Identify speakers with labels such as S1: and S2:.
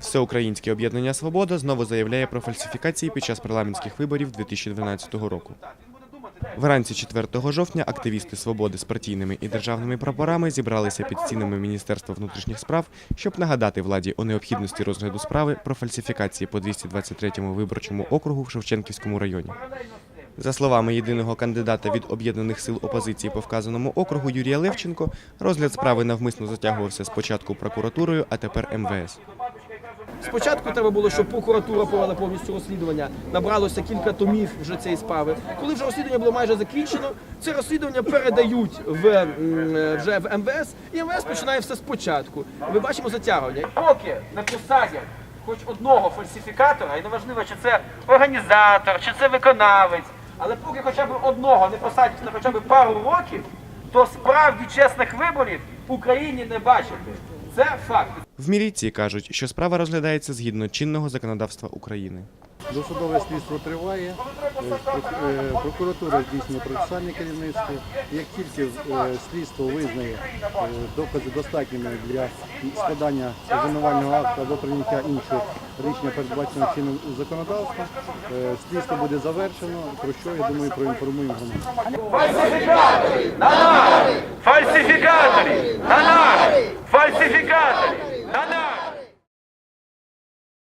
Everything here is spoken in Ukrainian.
S1: Всеукраїнське об'єднання Свобода знову заявляє про фальсифікації під час парламентських виборів 2012 року. Вранці 4 жовтня активісти свободи з партійними і державними прапорами зібралися під стінами Міністерства внутрішніх справ, щоб нагадати владі у необхідності розгляду справи про фальсифікації по 223-му виборчому округу в Шевченківському районі. За словами єдиного кандидата від об'єднаних сил опозиції по вказаному округу Юрія Левченко, розгляд справи навмисно затягувався спочатку прокуратурою, а тепер МВС.
S2: Спочатку треба було, щоб прокуратура провела повністю розслідування. Набралося кілька томів вже цієї справи. Коли вже розслідування було майже закінчено, це розслідування передають в вже в МВС, і МВС починає все спочатку. Ми бачимо затягування. Поки не посадять хоч одного фальсифікатора, і неважливо, чи це організатор, чи це виконавець, але поки хоча б одного не посадять на хоча б пару років, то справді чесних виборів в Україні не бачити. Це факт.
S1: В міліції кажуть, що справа розглядається згідно чинного законодавства України.
S3: Досудове слідство триває, е, е, прокуратура здійснює процесуальне керівництво. Як тільки е, слідство визнає докази достатніми для складання обвинувального акту або прийняття іншого рішення, передбачено чином законодавства. е, слідство буде завершено, про що, я думаю, проінформуємо громадян.
S4: Фальсифікатори! Фальсифікаторів!